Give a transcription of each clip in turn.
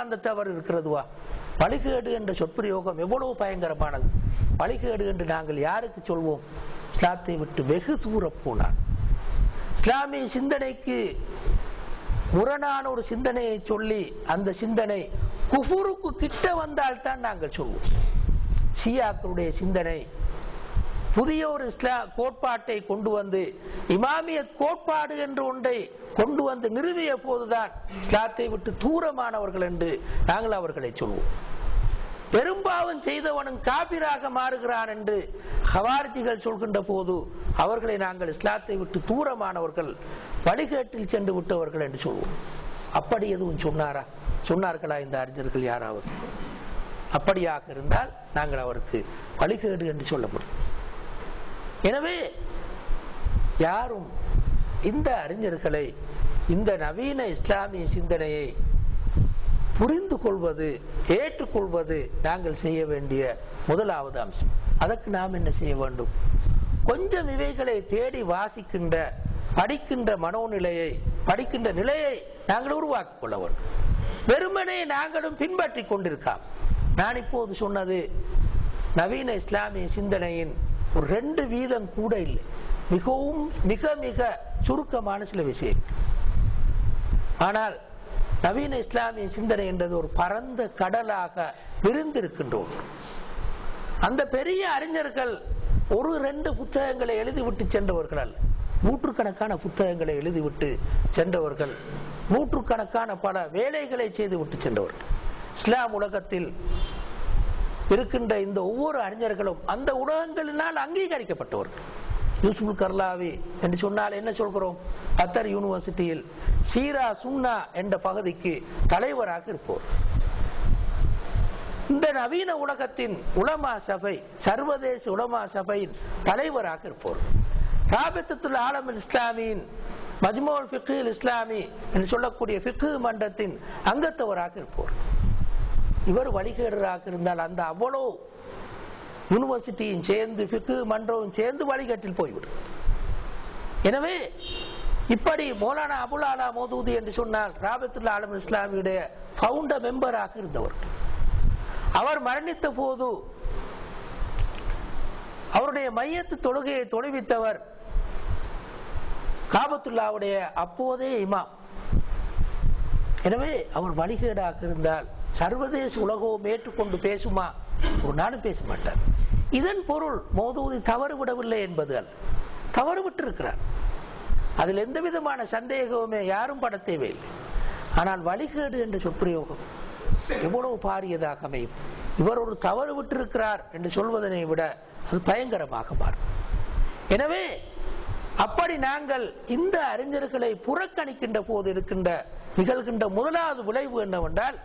அந்த தவறு இருக்கிறதுவா? வழிகேடு என்ற சொற்பிரயோகம் எவ்வளவு பயங்கரமானது? வழிகேடு என்று நாங்கள் யாருக்கு சொல்வோம்? இஸ்லாத்தை விட்டு வெகு தூர போனார் இஸ்லாமிய சிந்தனைக்கு முரணான ஒரு சிந்தனையை சொல்லி அந்த சிந்தனை குஃபுருக்கு கிட்ட வந்தால்தான் நாங்கள் சொல்வோம். ஷியாக்களுடைய சிந்தனை புதிய ஒரு இஸ்லா கோட்பாட்டை கொண்டு வந்து இமாமியத் கோட்பாடு என்று ஒன்றை கொண்டு வந்து நிறுவிய போதுதான் இஸ்லாத்தை விட்டு தூரமானவர்கள் என்று நாங்கள் அவர்களை சொல்வோம். பெரும்பாவம் செய்தவனும் காபிராக மாறுகிறான் என்று ஹவாரிஜிகள் சொல்கின்ற போது அவர்களை நாங்கள் இஸ்லாத்தை விட்டு தூரமானவர்கள் வழிகேட்டில் சென்று விட்டவர்கள் என்று சொல்வோம். அப்படி எதுவும் சொன்னாரா? சொன்னார்களா இந்த அறிஞர்கள் யாராவது? அப்படியாக இருந்தால் நாங்கள் அவருக்கு வழிகேடு என்று சொல்ல முடியும் எனவே யாரும் இந்த அறிஞர்களை இந்த நவீன இஸ்லாமிய சிந்தனையை புரிந்து கொள்வது ஏற்றுக்கொள்வது நாங்கள் செய்ய வேண்டிய முதலாவது அம்சம். அதற்கு நாம் என்ன செய்ய வேண்டும்? கொஞ்சம் இவைகளை தேடி வாசிக்கின்ற படிக்கின்ற மனோநிலையை படிக்கின்ற நிலையை நாங்கள் உருவாக்கிக் கொள்ள வேண்டும். வெறுமனே நாங்களும் பின்பற்றி கொண்டிருக்காம் நான் இப்போது சொன்னது நவீன இஸ்லாமிய சிந்தனையின் ஒரு ரெண்டு வீதம் கூட இல்லை. மிகவும் மிக மிக சுருக்கமான சில விஷயம். ஆனால் நவீன இஸ்லாமிய சிந்தனை என்றது ஒரு பரந்த கடலாக விரிந்திருக்கின்றோம் அந்த பெரிய அறிஞர்கள் ஒரு ரெண்டு புத்தகங்களை எழுதிவிட்டு சென்றவர்கள் அல்ல. நூற்றுக்கணக்கான புத்தகங்களை எழுதிவிட்டு சென்றவர்கள் நூற்றுக்கணக்கான பல வேலைகளை செய்துவிட்டு சென்றவர்கள். இஸ்லாம் உலகத்தில் இருக்கின்ற இந்த ஒவ்வொரு அறிஞர்களும் அந்த உலகங்களினால் அங்கீகரிக்கப்பட்டவர்கள். யூசுப் கர்லாவி என்று சொன்னால் என்ன சொல்கிறோம்? கத்தர் யூனிவர்சிட்டியில் சீரா சுன்னா என்ற பகுதிக்கு தலைவராக இருப்போர் இந்த நவீன உலகத்தின் உலமா சபை சர்வதேச உலமா சபையின் தலைவராக இருப்போர் ராபித்துல் ஆலமில் இஸ்லாமியின் மஜ்மோல் ஃபிக்கில் இஸ்லாமி என்று சொல்லக்கூடிய ஃபிக்கு மன்றத்தின் அங்கத்தவராக இருப்போர் இவர் வழிகேடராக இருந்தால் அந்த அவ்வளோ யூனிவர்சிட்டியும் சேர்ந்து பிக்கு மன்றமும் சேர்ந்து வழிகட்டில் போய்விடும். எனவே இப்படி மௌலானா அபுல் அலா மோதூதி என்று சொன்னால் ராபத்துல்லா ஆலம் இஸ்லாமியுடைய பவுண்டர் மெம்பராக இருந்தவர். அவர் மரணித்த போது அவருடைய மையத்து தொழுகையை தொழுவித்தவர் காபத்துல்லாவுடைய அப்போதே இமாம். எனவே அவர் வழிகேடாக இருந்தால் சர்வதேச உலகம் ஏற்றுக்கொண்டு பேசுமா? ஒரு நாளும் பேச மாட்டார். இதன் பொருள் மோதூதி தவறு விடவில்லை என்பது அல்ல. தவறு விட்டிருக்கிறார். அதில் எந்த விதமான சந்தேகமுமே யாரும் பட தேவையில்லை. ஆனால் வழிகேடு என்ற சொற்பிரயோகம் எவ்வளவு பாரியதாக அமையும். இவர் ஒரு தவறு விட்டிருக்கிறார் என்று சொல்வதனை விட அது பயங்கரமாக மாறும். எனவே அப்படி நாங்கள் இந்த அறிஞர்களை புறக்கணிக்கின்ற போது இருக்கின்ற நிகழ்கின்ற முதலாவது விளைவு என்னவென்றால்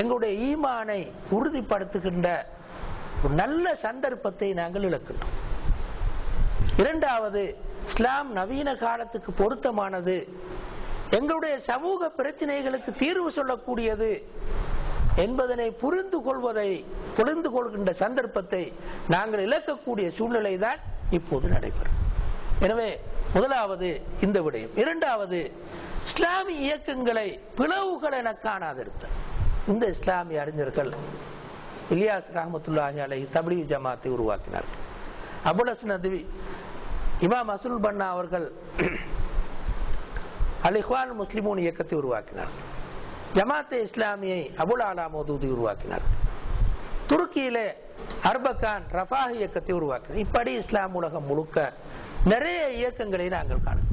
எங்களுடைய ஈமானை உறுதிப்படுத்துகின்ற ஒரு நல்ல சந்தர்ப்பத்தை நாங்கள் இழக்கின்றோம். இரண்டாவது இஸ்லாம் நவீன காலத்துக்கு பொருத்தமானது. எங்களுடைய சமூக பிரச்சனைகளுக்கு தீர்வு சொல்லக்கூடியது என்பதனை புரிந்து கொள்வதை புரிந்து கொள்கின்ற சந்தர்ப்பத்தை நாங்கள் இழக்கக்கூடிய சூழ்நிலை தான் இப்போது நடைபெறும். எனவே முதலாவது இந்த விடயம். இரண்டாவது இஸ்லாமிய இயக்கங்களை பிளவுகள் என காணாதிருத்தல். இந்த இஸ்லாமிய அறிஞர்கள் இலியாஸ் ரஹமத்துல்லாஹி அலை தபிலி ஜமாத்தை உருவாக்கினார்கள் அபுல் ஹசன் நதுவி இமாம் அசுல் பன்னா அவர்கள் அல் இஹ்வான் முஸ்லிமூன் இயக்கத்தை உருவாக்கினார்கள் ஜமாத்தே இஸ்லாமியை அபுல் ஆலா மோதூதி உருவாக்கினார். துருக்கியிலே அர்பகான் ரஃபாஹ் இயக்கத்தை உருவாக்கினார். இப்படி இஸ்லாம் உலகம் முழுக்க நிறைய இயக்கங்களை நாங்கள் காணோம்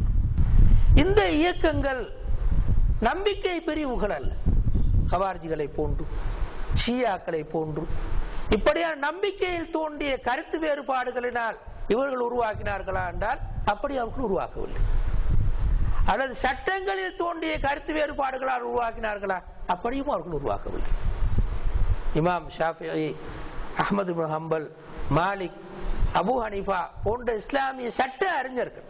இந்த இயக்கங்கள் நம்பிக்கை பிரிவுகள் அல்ல. கவார்ஜிகளை போன்று ஷியாக்களை போன்று. இப்படியான நம்பிக்கையில் தோன்றிய கருத்து வேறுபாடுகளினால் இவர்கள் உருவாக்கினார்களா என்றால் அப்படி அவர்கள் உருவாக்கவில்லை. அல்லது சட்டங்களில் தோன்றிய கருத்து வேறுபாடுகளால் உருவாக்கினார்களா அப்படியும் அவர்கள் உருவாக்கவில்லை. இமாம் ஷாஃபி அஹமது ஹம்பல் மாலிக் அபு ஹனிஃபா போன்ற இஸ்லாமிய சட்ட அறிஞர்கள்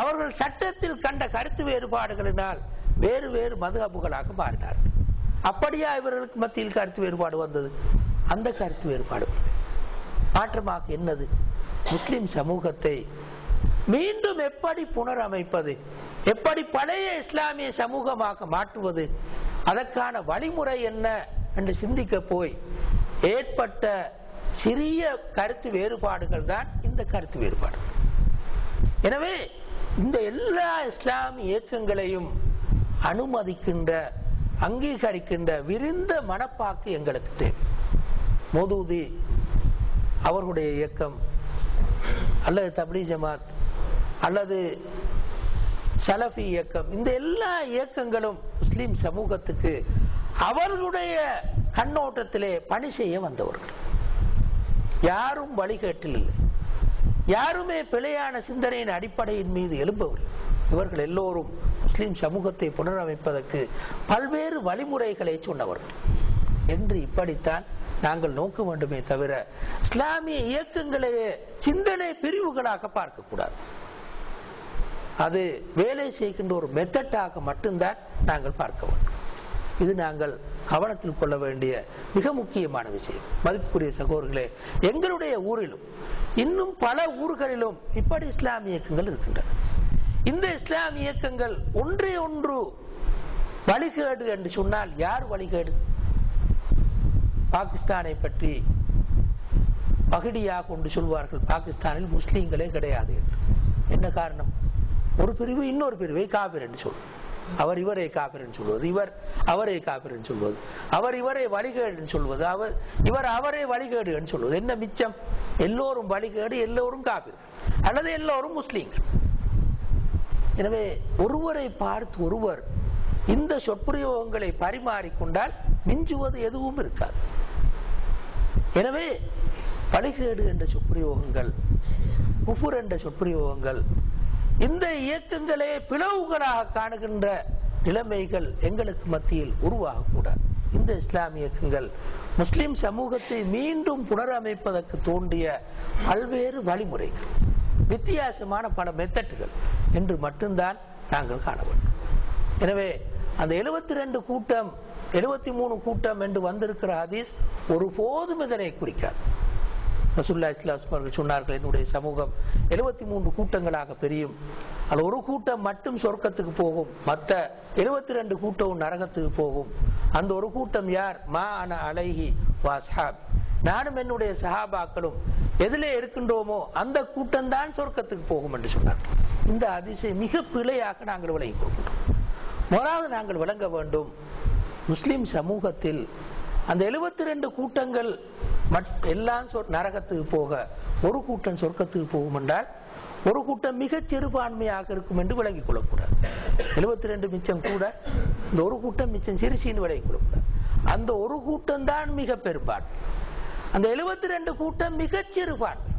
அவர்கள் சட்டத்தில் கண்ட கருத்து வேறுபாடுகளினால் வேறு வேறு மதுஹபுகளாக மாறினார்கள். அப்படியா இவர்களுக்கு மத்தியில் கருத்து வேறுபாடு வந்தது? அந்த கருத்து வேறுபாடு. மாற்றமாக என்னது? முஸ்லிம் சமூகத்தை மீண்டும் எப்படி புனரமைப்பது? எப்படி பழைய இஸ்லாமிய சமூகமாக மாற்றுவது? அதற்கான வழிமுறை என்ன என்று சிந்திக்க போய் ஏற்பட்ட சிறிய கருத்து வேறுபாடுகள் தான் இந்த கருத்து வேறுபாடு. எனவே இந்த எல்லா இஸ்லாமிய இயக்கங்களையும் அனுமதிக்கின்ற அங்கீகரிக்கின்ற விரிந்த மனப்பாக்கு எங்களுக்கு தேவை. மோதூதி அவர்களுடைய இயக்கம் அல்லது தப்லி ஜமாத் அல்லது சலஃபி இயக்கம் இந்த எல்லா இயக்கங்களும் முஸ்லிம் சமூகத்துக்கு அவர்களுடைய கண்ணோட்டத்திலே பணி செய்ய வந்தவர்கள். யாரும் வழிகேட்டில் இல்லை. யாருமே பிழையான சிந்தனையின் அடிப்படையின் மீது எழும்பவில்லை. இவர்கள் எல்லோரும் முஸ்லிம் சமூகத்தை புனரமைப்பதற்கு பல்வேறு வழிமுறைகளை சொன்னவர்கள். என்று இப்படித்தான் நாங்கள் நோக்க வேண்டுமே தவிர இஸ்லாமிய இயக்கங்களையே சிந்தனை பிரிவுகளாக பார்க்கக்கூடாது. அது வேலை செய்கின்ற ஒரு மெத்தட்டாக மட்டும்தான் நாங்கள் பார்க்க வேண்டும். இது நாங்கள் கவனத்தில் கொள்ள வேண்டிய மிக முக்கியமான விஷயம். மதிப்புக்குரிய சகோதரர்களே எங்களுடைய ஊரிலும் இன்னும் பல ஊர்களிலும் இப்படி இஸ்லாமிய இயக்கங்கள் இருக்கின்றன. இந்த இஸ்லாம் இயக்கங்கள் ஒன்றே ஒன்று வழிகேடு என்று சொன்னால் யார் வழிகேடு? பாகிஸ்தானை பற்றி பகடியாக கொண்டு சொல்வார்கள் பாகிஸ்தானில் முஸ்லீம்களே கிடையாது என்று. என்ன காரணம்? ஒரு பிரிவு இன்னொரு பிரிவை காபிர் என்று சொல்லும் அவர் இவரை காபிர் என்று சொல்வது இவர் அவரை காபிர் என்று சொல்வது அவர் இவரை வழிகேடு என்று சொல்வது அவர் இவர் அவரை வழிகேடு என்று சொல்வது. என்ன மிச்சம்? எல்லோரும் வழிகேடு எல்லோரும் காபிர். அல்லது எல்லோரும் முஸ்லீம்கள். எனவே ஒருவரை பார்த்து ஒருவர் இந்த சொற்பிரயோகங்களை பரிமாறிக்கொண்டால் மிஞ்சுவது எதுவும் இருக்காது. எனவே பழிகேடு என்ற சொற்பிரயோகங்கள் குஃபுர் என்ற சொற்பிரயோகங்கள் இந்த இயக்கங்களே பிளவுகளாக காணுகின்ற நிலைமைகள் எங்களுக்கு மத்தியில் உருவாகக்கூடாது. இந்த இஸ்லாம் இயக்கங்கள் முஸ்லிம் சமூகத்தை மீண்டும் புனரமைப்பதற்கு தோன்றிய பல்வேறு வழிமுறைகள். வித்தியாசமான பல மெத்தட்டுகள் என்று மட்டும்தான் நாங்கள் காண வேண்டும். எனவே அந்த எழுபத்தி ரெண்டு கூட்டம் எழுபத்தி மூணு கூட்டம் என்று வந்திருக்கிற ஹதீஸ் ஒருபோதும் இதனை குறிக்காது. ரசுல்லா இஸ்லாம் அவர்கள் சொன்னார்கள் என்னுடைய சமூகம் எழுபத்தி மூன்று கூட்டங்களாக பெரியும். அது ஒரு கூட்டம் மட்டும் சொர்க்கத்துக்கு போகும். மற்ற எழுபத்தி ரெண்டு கூட்டம் நரகத்துக்கு போகும். அந்த ஒரு கூட்டம் யார்? மா அன அலைஹி வாஸ்ஹாப் நானும் என்னுடைய சஹாபாக்களும் எதுல இருக்கின்றோமோ அந்த கூட்டம் தான் சொர்க்கத்துக்கு போகும் என்று சொன்னார். இந்த அதிசய மிக பிழையாக நாங்கள் விளங்கிக் கொடுக்கிறோம் முதலாவது நாங்கள் விளங்க வேண்டும். முஸ்லிம் சமூகத்தில் அந்த எழுபத்தி ரெண்டு கூட்டங்கள் எல்லாம் நரகத்துக்கு போக ஒரு கூட்டம் சொர்க்கத்துக்கு போகும் என்றால் ஒரு கூட்டம் மிகச் சிறுபான்மையாக இருக்கும் என்று விளங்கிக் கொள்ளக்கூடாது. எழுபத்தி ரெண்டு மிச்சம் கூட இந்த ஒரு கூட்டம் மிச்சம் சிறுசின்னு விளங்கிக் கொள்ளக்கூடாது. அந்த ஒரு கூட்டம் தான் மிக பெரும்பான்மை. அந்த எழுபத்தி ரெண்டு கூட்டம் மிகச்சிறுபான்மை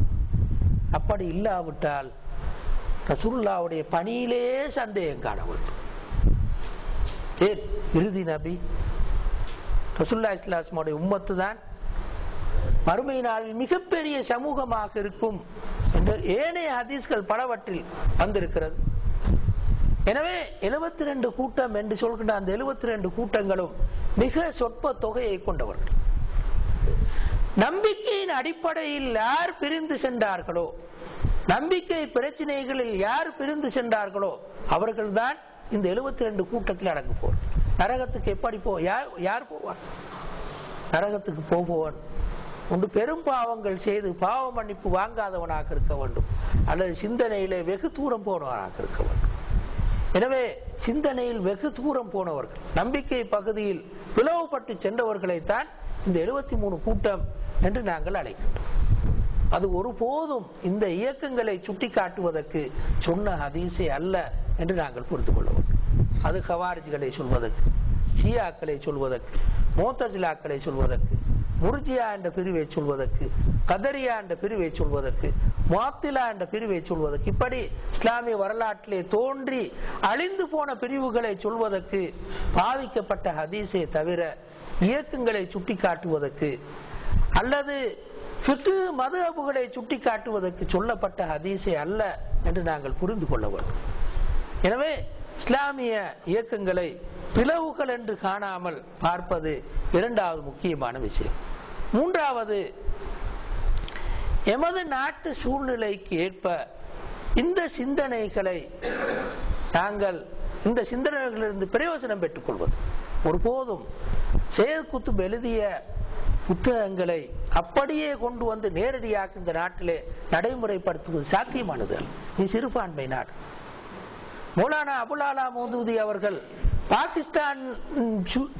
அப்படி இல்லாவிட்டால் ரசூல்லாவுடைய பணியிலே சந்தேகம் காண வேண்டும். ஏன்? இறுதி நபி. ரசுல்லா இஸ்லாஸ்மாவுடைய உம்மத்து தான் மறுமை நாளில் மிகப்பெரிய சமூகமாக இருக்கும் என்று ஏனைய ஹதீஸ்கள் பலவற்றில் வந்திருக்கிறது. எனவே எழுபத்தி ரெண்டு கூட்டம் என்று சொல்கின்ற அந்த எழுபத்தி ரெண்டு கூட்டங்களும் மிக சொற்ப தொகையை கொண்டவர்கள். நம்பிக்கையின் அடிப்படையில் யார் பிரிந்து சென்றார்களோ நம்பிக்கை பிரச்சனைகளில் யார் பிரிந்து சென்றார்களோ அவர்கள்தான் இந்த எழுபத்தி ரெண்டு கூட்டத்தில் அடங்கு போர். நரகத்துக்கு எப்படி போ யார் யார் போவான் நரகத்துக்கு போபவன் உண்டு பெரும் பாவங்கள் செய்து பாவ மன்னிப்பு வாங்காதவனாக இருக்க வேண்டும். அல்லது சிந்தனையில வெகு தூரம் போனவனாக இருக்க வேண்டும். எனவே சிந்தனையில் வெகு தூரம் போனவர்கள் நம்பிக்கை பகுதியில் பிளவுபட்டு சென்றவர்களைத்தான் இந்த எழுபத்தி மூணு கூட்டம் என்று நாங்கள் அழைக்கின்றோம். அது ஒருபோதும் இந்த இயக்கங்களை சுட்டி காட்டுவதற்கு சொன்ன ஹதீஸே அல்ல என்று நாங்கள் புரிந்து கொள்ள வேண்டும் அது ஹவாரிஜ்களை சொல்வதற்கு ஷியாக்களை சொல்வதற்கு மோத்தசிலாக்களை சொல்வதற்கு முர்ஜியா என்ற பிரிவை சொல்வதற்கு கதரியா என்ற பிரிவை சொல்வதற்கு மாத்திலா என்ற பிரிவை சொல்வதற்கு இப்படி இஸ்லாமிய வரலாற்றிலே தோன்றி அழிந்து போன பிரிவுகளை சொல்வதற்கு பாவிக்கப்பட்ட ஹதீஸை தவிர இயக்கங்களை சுட்டி காட்டுவதற்கு அல்லது ஃபிக்கு மதுஹபுகளை சுட்டி காட்டுவதற்கு சொல்லப்பட்ட ஹதீஸை அல்ல என்று நாங்கள் புரிந்து கொள்ள வேண்டும். எனவே இஸ்லாமிய இயக்கங்களை பிளவுகள் என்று காணாமல் பார்ப்பது இரண்டாவது முக்கியமான விஷயம். மூன்றாவது எமது நாட்டு சூழ்நிலைக்கு ஏற்ப இந்த சிந்தனைகளை நாங்கள் இந்த சிந்தனைகளிலிருந்து பிரயோஜனம் பெற்றுக் கொள்வது ஒருபோதும் சேத் குத்துப் எழுதிய புத்தகங்களை அப்படியே கொண்டு வந்து நேரடியாக இந்த நாட்டிலே நடைமுறைப்படுத்துவது சாத்தியமானது இது சிறுபான்மை நாடு. மௌலானா அபுலாலா மோதூதி அவர்கள் பாகிஸ்தான்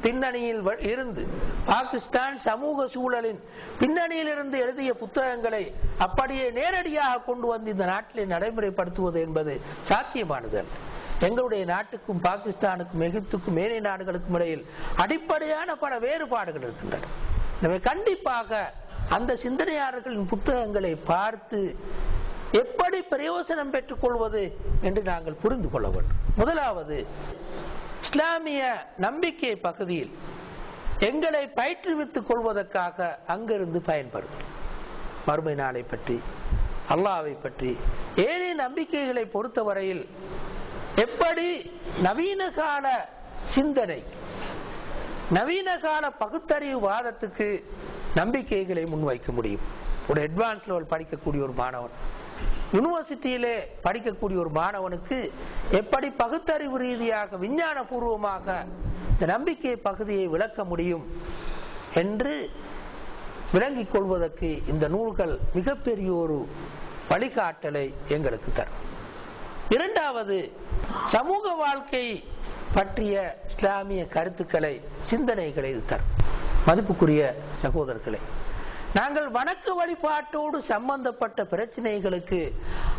பின்னணியில் இருந்து பாகிஸ்தான் சமூக சூழலின் பின்னணியில் இருந்து எழுதிய புத்தகங்களை அப்படியே நேரடியாக கொண்டு வந்து இந்த நாட்டிலே நடைமுறைப்படுத்துவது என்பது சாத்தியமானது அல்ல. எங்களுடைய நாட்டுக்கும் பாகிஸ்தானுக்கும் எகிப்துக்கும் மேலை நாடுகளுக்கும் இடையில் அடிப்படையான பல வேறுபாடுகள் இருக்கின்றன. எனவே கண்டிப்பாக அந்த சிந்தனையாளர்களின் புத்தகங்களை பார்த்து எப்படி பிரயோசனம் பெற்றுக் கொள்வது என்று நாங்கள் புரிந்து கொள்ள வேண்டும். முதலாவது இஸ்லாமிய நம்பிக்கை பகுதியில் எங்களை பயிற்றுவித்துக் கொள்வதற்காக அங்கிருந்து பயன்படுத்தும். மறுமை நாளை பற்றி அல்லாவை பற்றி ஏனைய நம்பிக்கைகளை பொறுத்தவரையில் எப்படி நவீன கால சிந்தனை நவீன கால பகுத்தறிவு வாதத்துக்கு நம்பிக்கைகளை முன்வைக்க முடியும். ஒரு அட்வான்ஸ் லெவல் படிக்கக்கூடிய ஒரு மாணவன். யூனிவர்சிட்டியிலே படிக்கக்கூடிய ஒரு மாணவனுக்கு எப்படி பகுத்தறிவு ரீதியாக விஞ்ஞான பூர்வமாக இந்த நம்பிக்கை பகுதியை விளக்க முடியும் என்று விளங்கிக் கொள்வதற்கு இந்த நூல்கள் மிகப்பெரிய ஒரு வழிகாட்டலை எங்களுக்கு தரும். இரண்டாவது சமூக வாழ்க்கை பற்றிய இஸ்லாமிய கருத்துக்களை சிந்தனைகளை இது தரும். மதிப்புக்குரிய சகோதரர்களை நாங்கள் வணக்க வழிபாட்டோடு சம்பந்தப்பட்ட பிரச்சனைகளுக்கு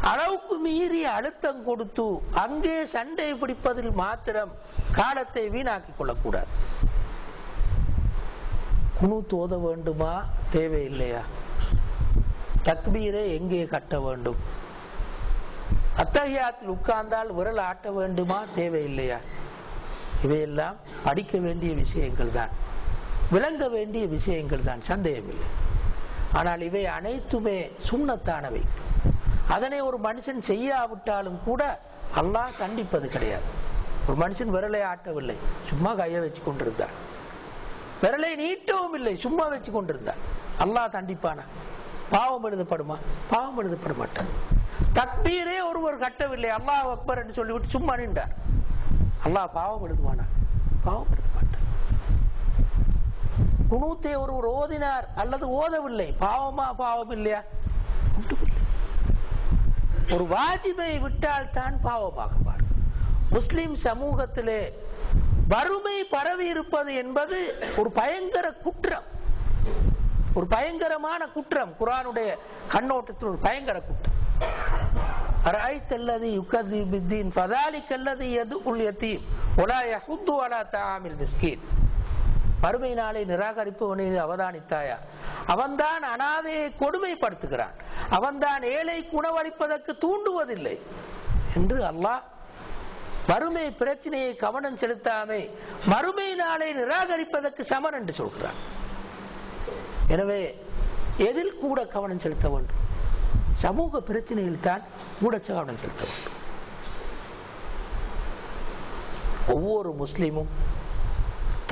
அளவுக்கு மீறி அழுத்தம் கொடுத்து அங்கே சண்டை பிடிப்பதில் மாத்திரம் காலத்தை வீணாக்கிக் கொள்ளக்கூடாது. குனு தோத வேண்டுமா? தேவையில்லையா? தக்பீரை எங்கே கட்ட வேண்டும்? அத்தகையாத்தில் உட்கார்ந்தால் விரல் ஆட்ட வேண்டுமா? தேவையில்லையா? இவையெல்லாம் படிக்க வேண்டிய விஷயங்கள் தான். விளங்க வேண்டிய விஷயங்கள் தான். சந்தேகமில்லை. ஆனால் இவை அனைத்துமே சுண்ணத்தானவை. அதனை ஒரு மனுஷன் செய்யாவிட்டாலும் கூட அல்லாஹ் கண்டிப்பது கிடையாது. ஒரு மனுஷன் விரலை ஆட்டவில்லை. சும்மா கையை வச்சு கொண்டிருந்தான் விரலை நீட்டவும் இல்லை. சும்மா வச்சு கொண்டிருந்தான் அல்லாஹ் தண்டிப்பானா? பாவம் எழுதப்படுமா? பாவம் எழுதப்பட மாட்டான். தக்பீரே ஒருவர் கட்டவில்லை. அல்லாஹ் அக்பர் என்று சொல்லிவிட்டு சும்மா நின்றார். அல்லாஹ் பாவம் எழுதுவானா பாவம் குணூத்தை ஒருவர் ஓதினார் அல்லது ஓதவில்லை. பாவமா பாவம் இல்லையா ஒரு வாஜிபை விட்டால் தான் பாவமாக முஸ்லிம் சமூகத்திலே வறுமை பரவி இருப்பது என்பது ஒரு பயங்கர குற்றம். ஒரு பயங்கரமான குற்றம். குரானுடைய கண்ணோட்டத்தில் ஒரு பயங்கர குற்றம். أرأيت الذي يكذب بالدين فذلك الذي يدعو اليتيم ولا يحض على طعام المسكين மறுமை நாளை நிராகரிப்பவனை அவதானித்தாயா அவன்தான் அனாதையை கொடுமைப்படுத்துகிறான் அவன்தான் ஏழை உணவளிப்பதற்கு தூண்டுவதில்லை என்று அல்லாஹ் மறுமை பிரச்சனையை கவனம் செலுத்தாமை மறுமை நாளை நிராகரிப்பதற்கு சமன் என்று சொல்கிறான் எனவே எதில் கூட கவனம் செலுத்த வேண்டும் சமூக பிரச்சனையில் தான் கூட கவனம் செலுத்த வேண்டும் ஒவ்வொரு முஸ்லிமும்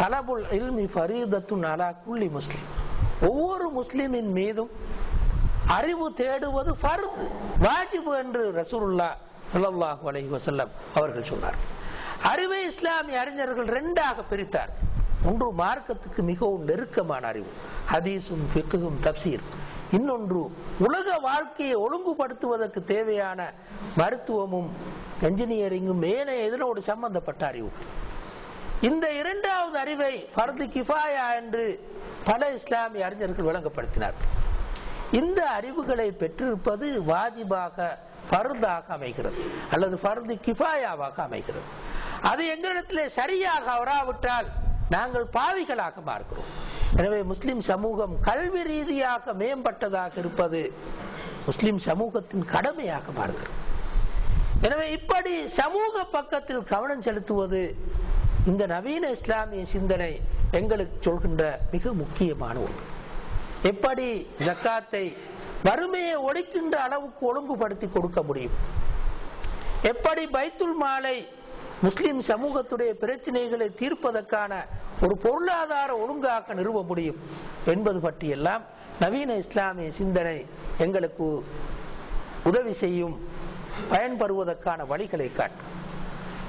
தலபுல் இல்மி ஃபரீதத்துன் அலா குள்ளி முஸ்லிம். ஒவ்வொரு முஸ்லிமின் மீதும் அறிவு தேடுவது ஃபர்து வாஜிபு என்று ரசூலுல்லா ஸல்லல்லாஹு அலைஹி வஸல்லம் அவர்கள் சொன்னார் அறிவை இஸ்லாமிய அறிஞர்கள் ரெண்டாக பிரித்தார் ஒன்று மார்க்கத்துக்கு மிகவும் நெருக்கமான அறிவு ஹதீஸும் ஃபிக்ஹும் தப்சீர். இன்னொன்று உலக வாழ்க்கையை ஒழுங்குபடுத்துவதற்கு தேவையான மருத்துவமும் என்ஜினியரிங்கும் ஏனைய இதனோடு சம்பந்தப்பட்ட அறிவுகள் இந்த இரண்டாவது அறிவை ஃபர்து கிஃபாயா என்று பல இஸ்லாமிய அறிஞர்கள் விளங்கப்படுத்தினார்கள் இந்த அறிவுகளை பெற்றிருப்பது வாஜிபாக ஃபர்தாக அமைகிறது அல்லது ஃபர்து கிஃபாயாவாக அமைகிறது. அது எங்களிடத்திலே சரியாக வராவிட்டால் நாங்கள் பாவிகளாக பார்க்கிறோம் எனவே முஸ்லிம் சமூகம் கல்வி ரீதியாக மேம்பட்டதாக இருப்பது முஸ்லிம் சமூகத்தின் கடமையாக பார்க்கிறோம் எனவே இப்படி சமூக பக்கத்தில் கவனம் செலுத்துவது இந்த நவீன இஸ்லாமிய சிந்தனை எங்களுக்கு சொல்கின்ற மிக முக்கியமான ஒன்று. எப்படி ஜக்காத்தை வறுமையை ஒழிக்கின்ற அளவுக்கு ஒழுங்குபடுத்தி கொடுக்க முடியும்? எப்படி பைத்துல் மாலை முஸ்லிம் சமூகத்துடைய பிரச்சனைகளை தீர்ப்பதற்கான ஒரு பொருளாதார ஒழுங்காக நிறுவ முடியும் என்பது பற்றியெல்லாம் நவீன இஸ்லாமிய சிந்தனை எங்களுக்கு உதவி செய்யும் பயன்பெறுவதற்கான வழிகளை காட்டும்.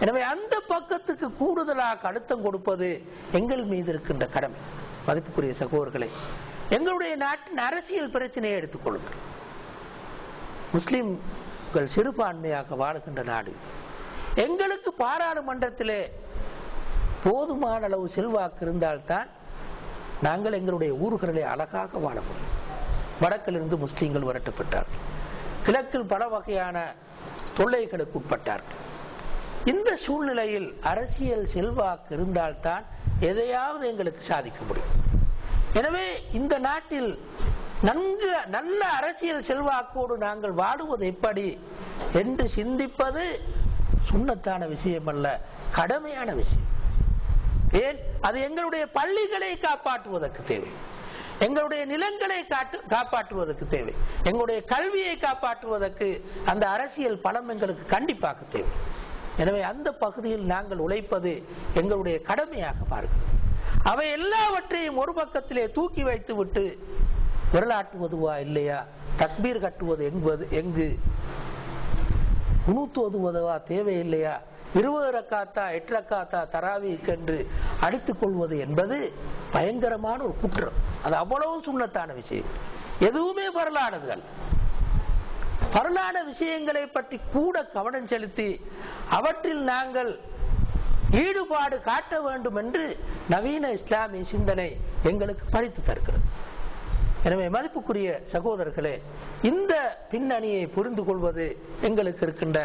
எனவே அந்த பக்கத்துக்கு கூடுதலாக அழுத்தம் கொடுப்பது எங்கள் மீது இருக்கின்ற கடமை. மதிப்புக்குரிய சகோதரர்களை எங்களுடைய நாட்டின் அரசியல் பிரச்சனையை எடுத்துக்கொள்ளுங்கள் முஸ்லிம்கள் சிறுபான்மையாக வாழுகின்ற நாடு எங்களுக்கு பாராளுமன்றத்திலே போதுமான அளவு செல்வாக்கு இருந்தால்தான் நாங்கள் எங்களுடைய ஊர்களிலே அழகாக வாழ முடியும் வடக்கிலிருந்து முஸ்லீம்கள் விரட்டப்பட்டார்கள். கிழக்கில் பல வகையான தொல்லைகளுக்கு உட்பட்டார்கள். இந்த சூழ்நிலையில் அரசியல் செல்வாக்கு இருந்தால்தான் எதையாவது எங்களுக்கு சாதிக்க முடியும். எனவே இந்த நாட்டில் நன்கு நல்ல அரசியல் செல்வாக்கோடு நாங்கள் வாழுவது எப்படி என்று சிந்திப்பது சுண்ணத்தான விஷயம் அல்ல கடமையான விஷயம். ஏன்? அது எங்களுடைய பள்ளிகளை காப்பாற்றுவதற்கு தேவை. எங்களுடைய நிலங்களை காட்டு காப்பாற்றுவதற்கு தேவை. எங்களுடைய கல்வியை காப்பாற்றுவதற்கு அந்த அரசியல் பலம் எங்களுக்கு கண்டிப்பாக தேவை. எனவே அந்த பகுதியில் நாங்கள் உழைப்பது எங்களுடைய கடமையாக பார்க்கிறோம் அவை எல்லாவற்றையும் ஒரு பக்கத்திலே தூக்கி வைத்து விட்டு விரலாட்டுவதுவா இல்லையா? தக்பீர் கட்டுவது எங்குவது எங்கு? உதவா தேவையில்லையா? இருபது ரக்காத்தா எட்டு ரக்காத்தா தராவிக்கு என்று அடித்துக் கொள்வது என்பது பயங்கரமான ஒரு குற்றம். அது அவ்வளவு சுண்ணத்தான விஷயம். எதுவுமே வரலானதுகள் வரலான விஷயங்களை பற்றி கூட கவனம் செலுத்தி அவற்றில் நாங்கள் ஈடுபாடு காட்ட வேண்டும் என்று நவீன இஸ்லாமிய சிந்தனை எங்களுக்கு படித்து தருகிறது. எனவே மதிப்புக்குரிய சகோதரர்களே இந்த பின்னணியை புரிந்து கொள்வது எங்களுக்கு இருக்கின்ற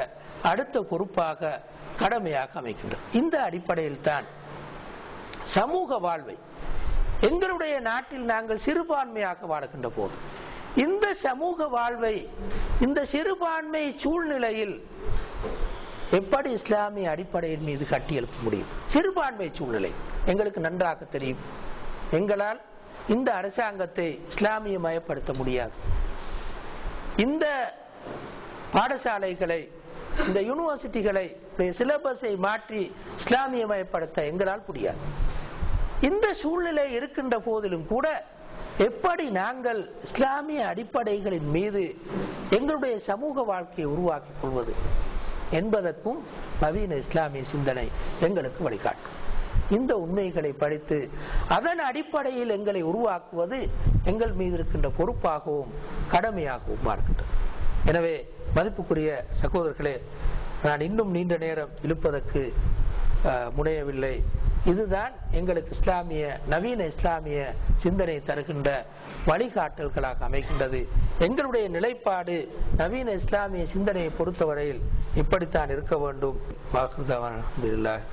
அடுத்த பொறுப்பாக கடமையாக அமைக்கின்றது. இந்த அடிப்படையில் தான் சமூக வாழ்வை எங்களுடைய நாட்டில் நாங்கள் சிறுபான்மையாக வாழ்கின்ற போது இந்த சமூக வாழ்வை இந்த சிறுபான்மை சூழ்நிலையில் எப்படி இஸ்லாமிய அடிப்படையின் மீது கட்டியெழுப்ப முடியும்? சிறுபான்மை சூழ்நிலை எங்களுக்கு நன்றாக தெரியும். எங்களால் இந்த அரசாங்கத்தை இஸ்லாமிய மயப்படுத்த முடியாது. இந்த பாடசாலைகளை இந்த யூனிவர்சிட்டிகளை சிலபஸை மாற்றி இஸ்லாமியமயப்படுத்த எங்களால் முடியாது. இந்த சூழ்நிலை இருக்கின்ற போதிலும் கூட எப்படி நாங்கள் இஸ்லாமிய அடிப்படைகளின் மீது எங்களுடைய சமூக வாழ்க்கையை உருவாக்கிக் கொள்வது என்பதற்கும் நவீன இஸ்லாமிய சிந்தனை எங்களுக்கு வழிகாட்டும். இந்த உண்மைகளை படித்து அதன் அடிப்படையில் எங்களை உருவாக்குவது எங்கள் மீது இருக்கின்ற பொறுப்பாகவும் கடமையாகவும் இருக்கின்றது எனவே மதிப்புக்குரிய சகோதரர்களே நான் இன்னும் நீண்ட நேரம் இழுப்பதற்கு முனையவில்லை. இதுதான் எங்களுக்கு இஸ்லாமிய நவீன இஸ்லாமிய சிந்தனை தருகின்ற வழிகாட்டல்களாக அமைகின்றது. எங்களுடைய நிலைப்பாடு நவீன இஸ்லாமிய சிந்தனையை பொறுத்தவரையில் இப்படித்தான் இருக்க வேண்டும். வாக்குறுதவான் அல்ஹம்துலில்லாஹ்